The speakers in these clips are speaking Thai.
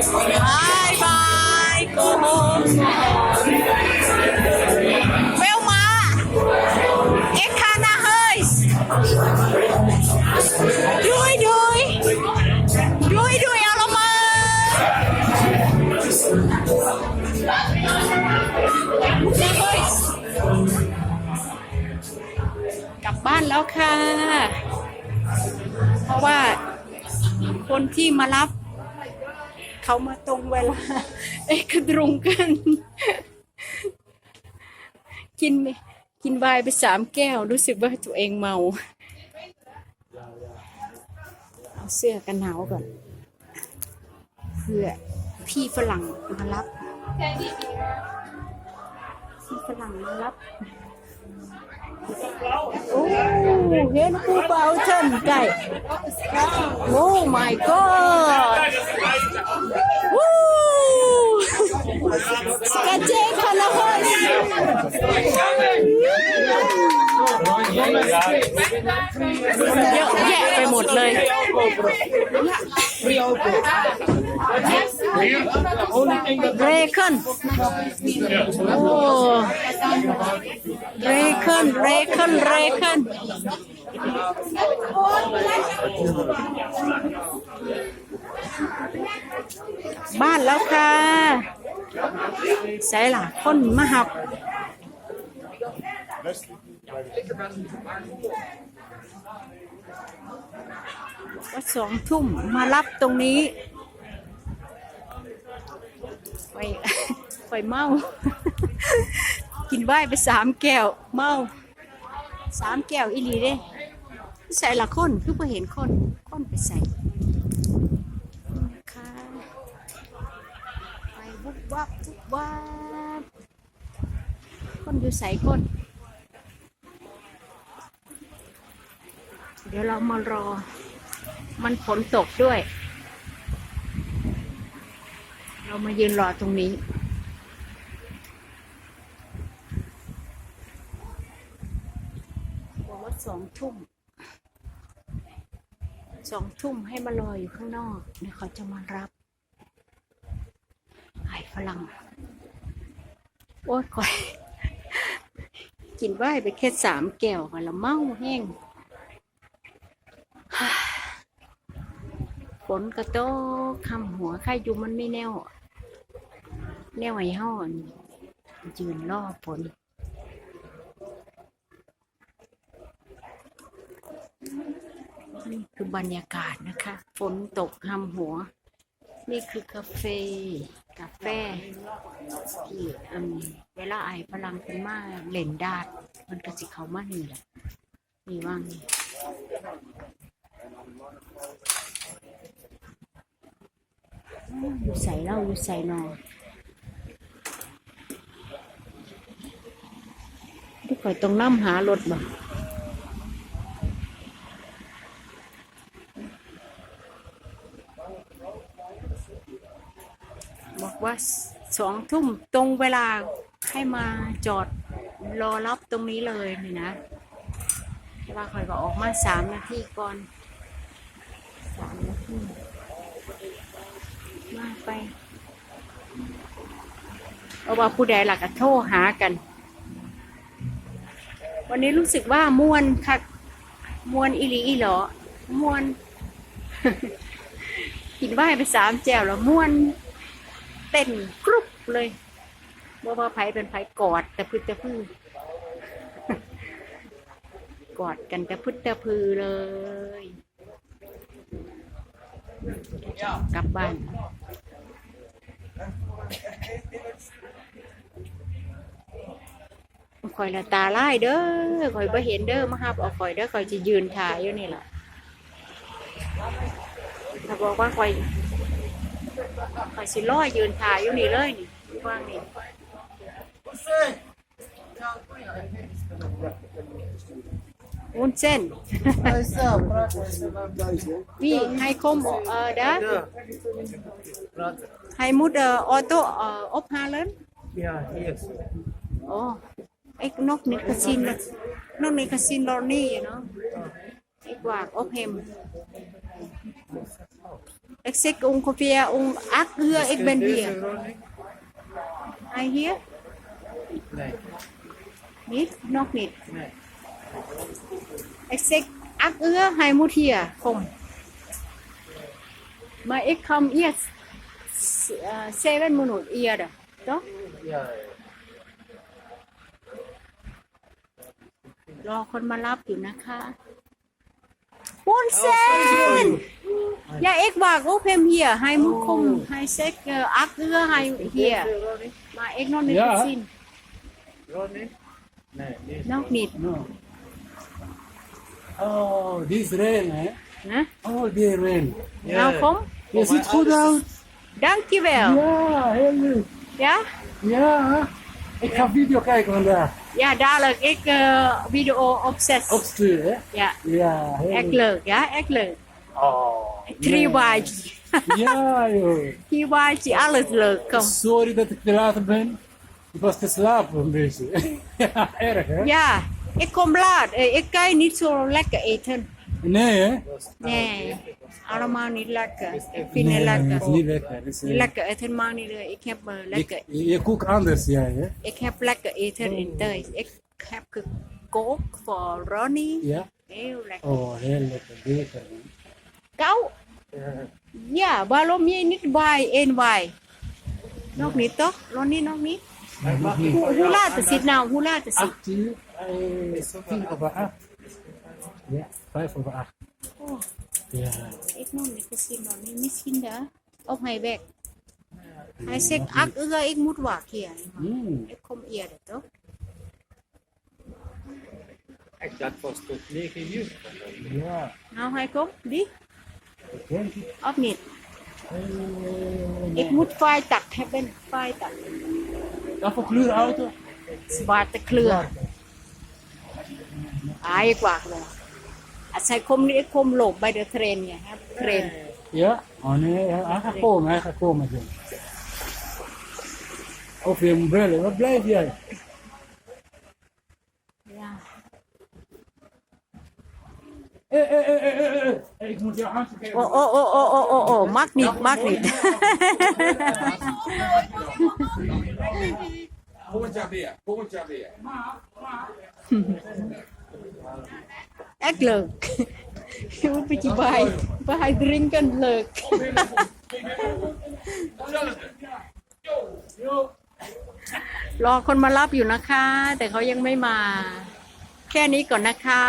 บายโกโฮเวลมา เอคานาเฮยดุยดุยดุยดุยเอาลงมากับบ้านแล้วค่ะ เพราะว่าคนที่มารับ เขามาตรงเวลาเอ้กระตรงกัน กินกินไวน์ไปสามแก้ว รู้สึกว่าตัวเองเมาเอาเสื้อกันหนาวก่อนเพื่อพี่ฝรั่งมารับพี่ฝรั่งมารับโอ้เห็นภูเบาเชิญไก่โอ้ my god เยอะแยะไปหมดเลย เรเคินโอ้เรเคินเรเคินเรเคินบ้านแล้วค่ะใส่ล่ะคนมาหับ ว่าสองทุ่มมารับตรงนี้ไปไปเมา กินไว้ไปสามแก้ว เมาสามแก้วอีหลีเด้ใส่ละคนคือพอเห็นคนคนไปใส่นะคะไปบุบวับบุบวับคนอยู่ใส่คน เดี๋ยวเรามารอ มันฝนตกด้วย เรามายืนรอตรงนี้ บอกว่าสองทุ่ม สองทุ่มให้มารออยู่ข้างนอกเดี๋ยวเขาจะมารับ ไอ้ฝรั่ง โอ้ยก่อย กินไว้ไปแค่สามแก้วค่ะแล้วเมาแห้ง ฝนกระโตกคำหัวใครอยู่มันไม่แน่ว แน่วไอ้ห้อนยืนรอฝนนี่คือบรรยากาศนะคะ ฝนตกหำหัว นี่คือกาแฟกาแฟที่อืมเวลาไอพลังเป็นมากเล่นดาด มันก็สิเขามากนี่แหละนี่ว่างนี่ อยู่ใส่เหล่าอยู่ใส่นอนที่คอยต้องนั่หารถบ่บอกว่าสองทุ่มตรงเวลาให้มาจอดรอรับตรงนี้เลยนี่นะแต่ว่าคอยก็ออกมาสามนาทีก่อนสามนาที มาไปเอาว่าผู้ใดหลักก็โทรหากัน วันนี้รู้สึกว่ามวนคักมวนอีหลีอีหลอมวนกินไหวไปสามแจวแล้วมวนเต้นกรุบเลยบ่ว่าไผเป็นไผกอด แต่พึ่แต่พือกอดกันแต่พึ่แต่พือเลย กลับบ้านคอยละตาไล่เด้อคอยบ่เห็นเด้อมาหับเอาคอยเด้อคอยจะยืนถ่ายอยู่นี่แหละถ้าบอกว่าคอยข่อยสิรอยืนถ่ายอยู่นี่เลยนี่ว่างนี่ วุ้นเส้น wie hij komt uh, daar hij moet de auto uh, ophalen Ja, hier. oh ik nog niet gezien nog niet gezien Ronnie you know ik wacht op hem Ik zeg ongeveer om 8 uur, ik ben hier. Hij hier? Nee, Niet? Nog niet. nee. Ik zeg 8 uur, hij moet hier komen. Maar ik kom eerst 7 minuten eerder, toch? Ja, รอคนมารับอยู่นะคะวุ้นเซนอย่าเอ็กบอกโอเพมเฮียให้มุคมให้เซ็กอักเอือให้เฮีย Ronnie? มาเอ็กนอนในซิน Ronnie? Nee, die is นอกนิด No. Oh, this rain, eh? นะ Oh, dear rain. เอาคม Je ziet goed uit. ดังกี้เวล Ja, heel leuk. ยะ Ja, ik ga video kijken vandaag. ยาดาเลิกเอ็กวิดีโอออฟเซส Opsturen, hè? ยะ Ja, เอ็ก heel leuk. เลิกยะเอ็กเลิก Oh. ทรี nee. วาย Ja, joh. ทรีวายจีอัลเลิกคม Sorry dat ik te laat ben. Ik was te slapen een beetje. ja, erg, hè? ย Ik kom laat. Eh, ik ga niet zo lekker eten. Nee, hè? Nee, allemaal niet lekker. Ik vind nee, het lekker. Niet lekker. Is, uh... Lekker, niet lekker. Eh, eh, ik heb uh, lekker. Je, je anders, jij, hè? Ik heb lekker eten in thuis. Ik heb gekookt voor Ronnie. Ja? Heel lekker. Oh, heel lekker. Lekker. Kou? Ja. ja, waarom je niet bij één wij? Nog niet, toch? Ronnie nog niet? Nog niet. Hoe, hoe laat nou? Eh, 10 over 8. Ja, 5 over 8. Oh, Ja. ik nog niet gezien Ronnie. Misschien daar. Op hij weg. Hij zegt, acht uur, ik moet wachten hier. Mm. Ik kom eerder toch? Ik dacht was tot 9 uur. Ja, Nou, hij komt. Die? ik denk het. Of niet? Eh, Ik moet vijf tak hebben. Vijf tak. Wat voor kleur auto? Zwarte kleur. Ah, ik wacht wel. Als hij komt, niet, ik kom loop bij de trein. Ja. hè, trein. Ja? Oh nee, hij gaat komen, hij gaat komen. Jim. Of je moet bellen, wat blijf jij? Ja. Eh, eh, eh, eh, eh, eh, eh, ik moet jou handje geven. Oh, oh, oh, oh, oh, oh, oh. Mag niet, mag niet. Volgend jaar weer. Volgend jaar weer. Echt leuk. Je moet een beetje bij, bij drinken leuk. Yo. รอคนมารับอยู่นะคะ แต่เขายังไม่มา แค่นี้ก่อนนะคะ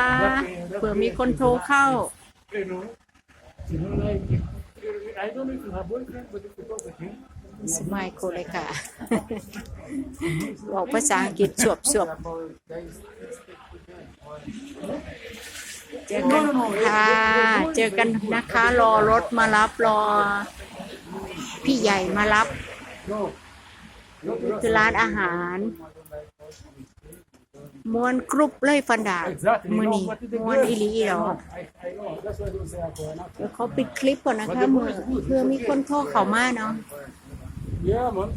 เผื่อมีคนโทรเข้า You know, you know, like, I don't know if you have boyfriend, but if you talk with him, สมัยโคเลยค่ะ บอกภาษาอังกฤษสวบสวบ เจอกันค่ะ เจอกันนะคะ รอรถมารับรอ พี่ใหญ่มารับคือร้านอาหารมวนกรุบเลยฟันดาบ exactly, มือ you นี้ know, what is the มวนอีหลีเหรอ I, I know, that's why they say for an เดี๋ยวเขาปิดคลิปก่อนนะคะเมื่อเพื่อมีคนโทรเข้ามาเนาะ Yeah, man.